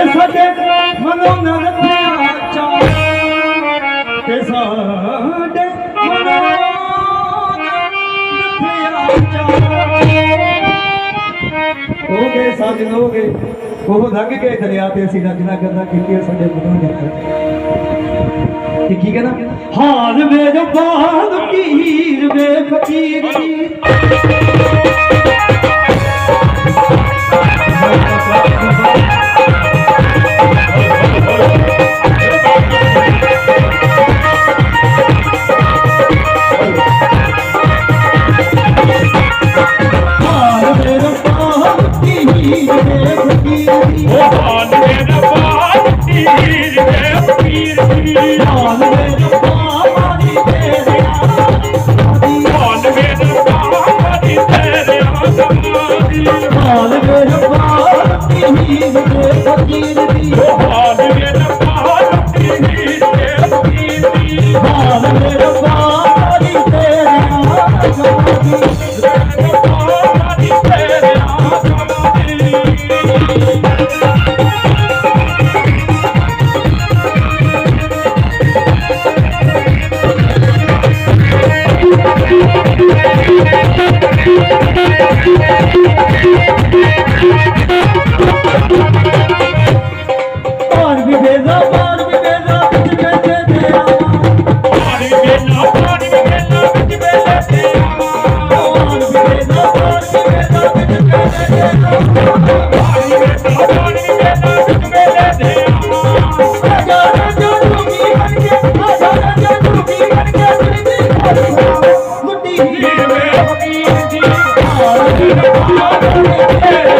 ਇਹ ਸਾਡੇ ਮਨੋਂ ਨਾ ਰੱਖਿਆ ਚਾਹ ਤੇ ਸਾਡੇ ਮਨੋਂ ਹੋ ਗਏ ਸਾਜਨ ਹੋ ਗਏ। ਉਹ ਲੰਘ ਗਏ ਦਰਿਆ ਤੇ ਅਸੀਂ ਰਜਨਾ ਕਰਦਾ ਕੀਤੀ ਸਾਡੇ ਮਨੋਂ ਤੇ ਕੀ ਕਹਿੰਦਾ ਹਾਲ ਵੇ ਜਬਾਨ ਪੀਰ ਵੇ ਫਕੀਰ ਫਕੀਰ ਦੀ ਹਾਲ ਤੀਰ ਦੇ ਪੀਰ ਦੀ ਹਾਲ ਵੇ ਜਬਾਨ ਦੀ ਤੇਰੇ ਆਦੀ ਹਾਲ ਮੇਰਾ ਬਾਤ ਤੇਰੇ ਆਸਮਾਨੀ ਹਾਲ ਵੇ ਜਬਾਨ ਪੀਰ ਫਕੀਰ ਦੀ ਹਾਲ ਮੇਰਾ ਤੀਰ ਦੇ ਪੀਰ ਦੀ ਹਾਲ ਵੇ ਪਾਰ